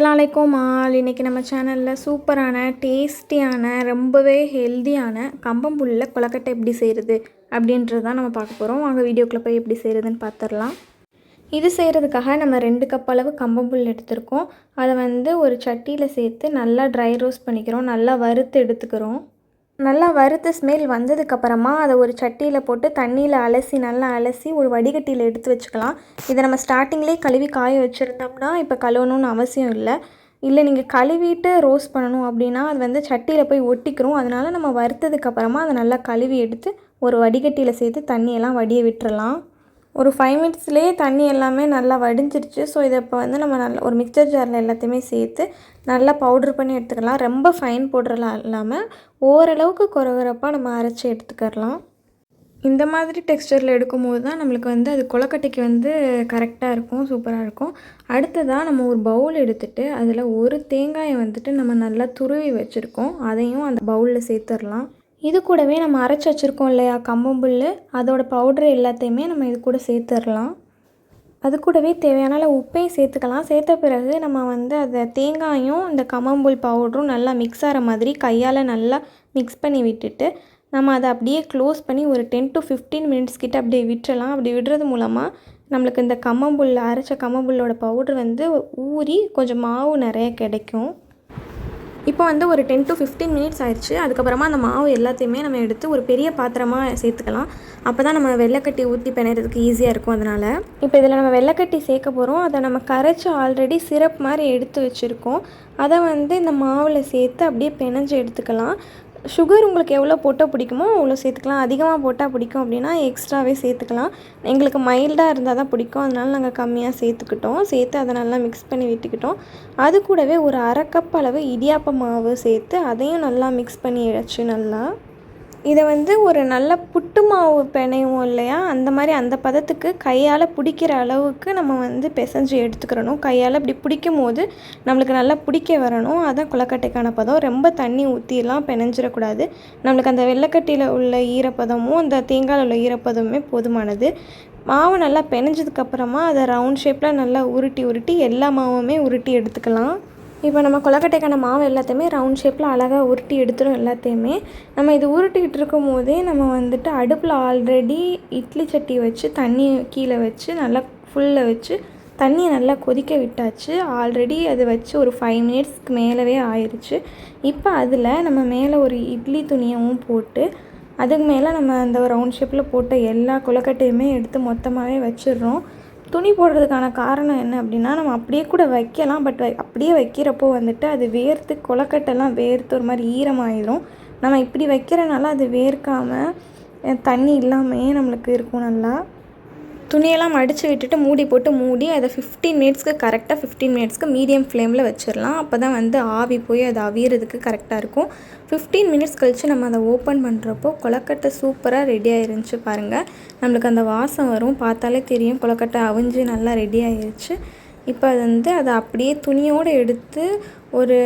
அஸ்லாலைக்கும் all. இன்றைக்கி நம்ம சேனலில் சூப்பரான டேஸ்டியான ரொம்பவே ஹெல்தியான கம்பம்புல்லில் கொலக்கட்டை எப்படி செய்கிறது அப்படின்றது தான் நம்ம பார்க்க போகிறோம் அங்கே வீடியோக்குள்ளே போய் எப்படி செய்கிறதுன்னு பார்த்துடலாம் இது செய்கிறதுக்காக நம்ம ரெண்டு கப் அளவு கம்பம்புல் எடுத்திருக்கோம். அதை வந்து ஒரு சட்டியில் சேர்த்து நல்லா ட்ரை ரோஸ்ட் பண்ணிக்கிறோம். நல்லா வறுத்து எடுத்துக்கிறோம். நல்லா வறுத்த ஸ்மெல் வந்ததுக்கப்புறமா அதை ஒரு சட்டியில் போட்டு தண்ணியில் அலசி நல்லா அலசி ஒரு வடிகட்டியில் எடுத்து வச்சுக்கலாம். இதை நம்ம ஸ்டார்டிங்லேயே கழுவி காய வச்சுருந்தோம்னா இப்போ கழுவணும்னு அவசியம் இல்லை. இல்லை நீங்கள் கழுவிட்டு ரோஸ்ட் பண்ணணும் அப்படின்னா அது வந்து சட்டியில் போய் ஒட்டிக்கிறோம் அதனால் நம்ம வறுத்ததுக்கப்புறமா அதை நல்லா கழுவி எடுத்து ஒரு வடிகட்டியில் சேர்த்து தண்ணியெல்லாம் வடிய விட்டுறலாம். ஒரு ஃபைவ் மினிட்ஸ்லேயே தண்ணி எல்லாமே நல்லா வடிஞ்சிருச்சு. ஸோ இதை இப்போ வந்து நம்ம நல்லா ஒரு மிக்சர் ஜாரில் எல்லாத்தையுமே சேர்த்து நல்லா பவுட்ரு பண்ணி எடுத்துக்கலாம். ரொம்ப ஃபைன் பவுடர்லாம் இல்லாமல் ஓரளவுக்கு குறகுறப்பாக நம்ம அரைச்சி எடுத்துக்கலாம் இந்த மாதிரி டெக்ஸ்டரில் எடுக்கும்போது தான் நம்மளுக்கு வந்து அது கொலக்கட்டைக்கு வந்து கரெக்டாக இருக்கும் சூப்பராக இருக்கும். அடுத்ததாக நம்ம ஒரு பவுல் எடுத்துகிட்டு அதில் ஒரு தேங்காயை வந்துட்டு நம்ம நல்லா துருவி வச்சுருக்கோம். அதையும் அந்த பவுலில் சேர்த்துடலாம். இது கூடவே நம்ம அரைச்சி வச்சுருக்கோம் இல்லையா கம்பம்புல் அதோட பவுட்ரு எல்லாத்தையுமே நம்ம இது கூட சேர்த்துடலாம். அது கூடவே தேவையான அளவு உப்பையும் சேர்த்துக்கலாம். சேர்த்த பிறகு நம்ம வந்து அதை தேங்காயும் இந்த கம்பம்புல் பவுடரும் நல்லா மிக்ஸ் ஆகிற மாதிரி கையால் நல்லா மிக்ஸ் பண்ணி விட்டுட்டு நம்ம அதை அப்படியே க்ளோஸ் பண்ணி ஒரு டென் டு ஃபிஃப்டீன் மினிட்ஸ் கிட்ட அப்படியே விட்டுறலாம். அப்படி விடுறது மூலமாக நம்மளுக்கு இந்த கம்மம்புல் அரைச்ச கம்மம்புல்லோட பவுட்ரு வந்து ஊறி கொஞ்சம் மாவு நிறைய கிடைக்கும். இப்போ வந்து ஒரு டென் டு ஃபிஃப்டீன் மினிட்ஸ் ஆயிடுச்சு. அதுக்கப்புறமா அந்த மாவு எல்லாத்தையுமே நம்ம எடுத்து ஒரு பெரிய பாத்திரமாக சேர்த்துக்கலாம். அப்போ தான் நம்ம வெள்ளைக்கட்டி ஊற்றி பிணையிறதுக்கு ஈஸியாக இருக்கும் அதனால். இப்போ இதில் நம்ம வெள்ளைக்கட்டி சேர்க்க போகிறோம் அதை நம்ம கரைச்சி ஆல்ரெடி சிரப் மாதிரி எடுத்து வச்சுருக்கோம். அதை வந்து இந்த மாவில் சேர்த்து அப்படியே பிணைஞ்சு எடுத்துக்கலாம். சுகர் உங்களுக்கு எவ்வளோ போட்டால் பிடிக்குமோ அவ்வளோ சேர்த்துக்கலாம். அதிகமாக போட்டால் பிடிக்கும் அப்படின்னா எக்ஸ்ட்ராவே சேர்த்துக்கலாம். எங்களுக்கு மைல்டாக இருந்தால் தான் பிடிக்கும். அதனால் நாங்கள் கம்மியாக சேர்த்துக்கிட்டோம். சேர்த்து அதை நல்லா மிக்ஸ் பண்ணி விட்டுக்கிட்டோம். அது கூடவே ஒரு அரை கப் அளவு இடியாப்ப மாவு சேர்த்து அதையும் நல்லா மிக்ஸ் பண்ணி இழைச்சி நல்லா இதை வந்து ஒரு நல்ல புட்டு மாவு பிணையும் இல்லையா? அந்த மாதிரி அந்த பதத்துக்கு கையால் பிடிக்கிற அளவுக்கு நம்ம வந்து பிசைஞ்சு எடுத்துக்கிறணும். கையால் இப்படி பிடிக்கும் போது நம்மளுக்கு நல்லா பிடிக்க வரணும். அதான் குளக்கட்டைக்கான பதம். ரொம்ப தண்ணி ஊற்றிலாம் பிணைஞ்சிடக்கூடாது. நம்மளுக்கு அந்த வெள்ளைக்கட்டியில் உள்ள ஈரப்பதமும் அந்த தேங்காயில் உள்ள ஈரப்பதமுமே போதுமானது. மாவு நல்லா பிணைஞ்சதுக்கப்புறமா அதை ரவுண்ட் ஷேப்பில் நல்லா உருட்டி உருட்டி எல்லா மாவுமே உருட்டி எடுத்துக்கலாம். இப்போ நம்ம கொலக்கட்டைக்கான மாவு எல்லாத்தையுமே ரவுண்ட் ஷேப்பில் அழகாக உருட்டி எடுத்துடும் எல்லாத்தையுமே. நம்ம இது உருட்டிக்கிட்டு இருக்கும் போதே நம்ம வந்துட்டு அடுப்பில் ஆல்ரெடி இட்லி சட்டி வச்சு தண்ணி கீழே வச்சு நல்லா ஃபுல்லில் வச்சு தண்ணியை நல்லா கொதிக்க விட்டாச்சு. ஆல்ரெடி அது வச்சு ஒரு ஃபைவ் மினிட்ஸ்க்கு மேலவே ஆயிடுச்சு இப்போ அதில் நம்ம மேலே ஒரு இட்லி துணியவும் போட்டு அதுக்கு மேலே நம்ம அந்த ரவுண்ட் ஷேப்பில் போட்ட எல்லா கொலக்கட்டையுமே எடுத்து மொத்தமாகவே வச்சிடுறோம். துணி போடுறதுக்கான காரணம் என்ன அப்படின்னா நம்ம அப்படியே கூட வைக்கலாம் பட் அப்படியே வைக்கிறப்போ வந்துட்டு அது வேர்த்து கொலக்கட்டெல்லாம் வேர்த்து ஒரு மாதிரி ஈரமாயிடும் நம்ம இப்படி வைக்கிறனால அது வேர்க்காமல் தண்ணி இல்லாமையே நம்மளுக்கு இருக்கும் நல்லா. துணியெல்லாம் மடித்து விட்டுட்டு மூடி போட்டு மூடி அதை ஃபிஃப்டீன் மினிட்ஸ்க்கு கரெக்டாக ஃபிஃப்டீன் மினிட்ஸ்க்கு மீடியம் ஃப்ளேமில் வச்சிடலாம். அப்போ தான் வந்து ஆவி போய் அது அவியறதுக்கு கரெக்டாக இருக்கும். ஃபிஃப்டீன் மினிட்ஸ் கழித்து நம்ம அதை ஓப்பன் பண்ணுறப்போ கொலக்கட்டை சூப்பராக ரெடி ஆயிருந்துச்சு பாருங்கள் நம்மளுக்கு அந்த வாசம் வரும். பார்த்தாலே தெரியும். கொலக்கட்டை அவிஞ்சு நல்லா ரெடி ஆயிருச்சு. இப்போ அது வந்து அதை அப்படியே துணியோடு எடுத்து ஒரு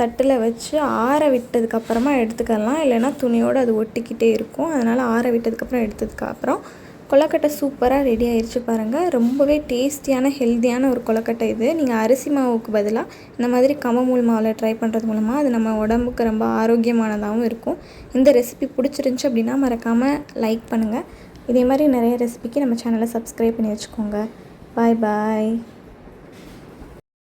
தட்டில் வச்சு ஆற விட்டதுக்கப்புறமா எடுத்துக்கலாம். இல்லைன்னா துணியோடு அது ஒட்டிக்கிட்டே இருக்கும். அதனால் ஆற விட்டதுக்கப்புறம் எடுத்ததுக்கப்புறம் கொலக்கட்டை சூப்பராக ரெடி ஆயிடுச்சு பாருங்கள் ரொம்பவே டேஸ்டியான ஹெல்த்தியான ஒரு கொலக்கட்டை இது. நீங்கள் அரிசி மாவுக்கு பதிலாக இந்த மாதிரி கமமூல் மாவில் ட்ரை பண்ணுறது மூலமாக அது நம்ம உடம்புக்கு ரொம்ப ஆரோக்கியமானதாகவும் இருக்கும். இந்த ரெசிபி பிடிச்சிருந்துச்சி அப்படின்னா மறக்காமல் லைக் பண்ணுங்கள் இதே மாதிரி நிறைய ரெசிபிக்கு நம்ம சேனலை சப்ஸ்கிரைப் பண்ணி வச்சுக்கோங்க. பாய் பாய்